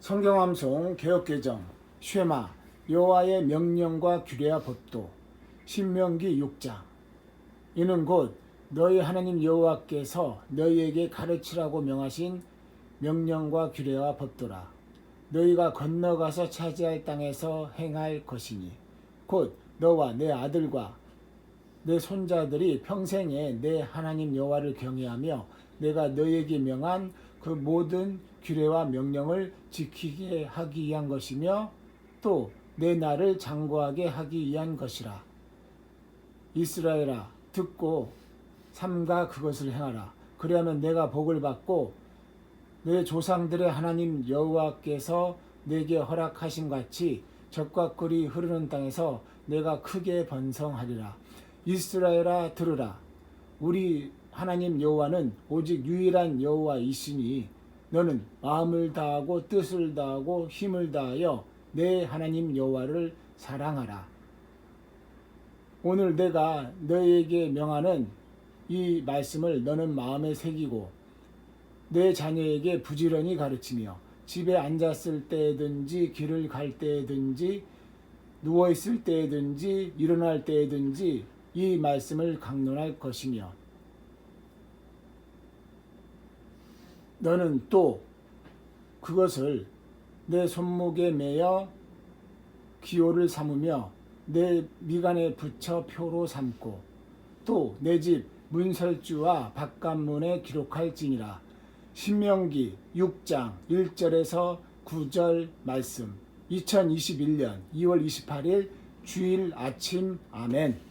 성경함송 개혁개정 쉐마 여호와의 명령과 규례와 법도 신명기 6장. 이는 곧 너희 하나님 여호와께서 너희에게 가르치라고 명하신 명령과 규례와 법도라. 너희가 건너가서 차지할 땅에서 행할 것이니 곧 너와 내 아들과 내 손자들이 평생에 내 하나님 여호와를 경외하며 내가 너희에게 명한 그 모든 규례와 명령을 지키게 하기 위한 것이며 또 내 나를 장구하게 하기 위한 것이라. 이스라엘아 듣고 삼가 그것을 행하라. 그리하면 내가 복을 받고 내 조상들의 하나님 여호와께서 내게 허락하신 같이 적과 꿀이 흐르는 땅에서 내가 크게 번성하리라. 이스라엘아 들으라. 우리 하나님 여호와는 오직 유일한 여호와이시니 너는 마음을 다하고 뜻을 다하고 힘을 다하여 내 하나님 여호와를 사랑하라. 오늘 내가 너에게 명하는 이 말씀을 너는 마음에 새기고 내 자녀에게 부지런히 가르치며 집에 앉았을 때든지 길을 갈 때든지 누워 있을 때든지 일어날 때든지 이 말씀을 강론할 것이며 너는 또 그것을 내 손목에 매어 기호를 삼으며 내 미간에 붙여 표로 삼고 또 내 집 문설주와 바깥문에 기록할지니라. 신명기 6장 1절에서 9절 말씀. 2021년 2월 28일 주일 아침. 아멘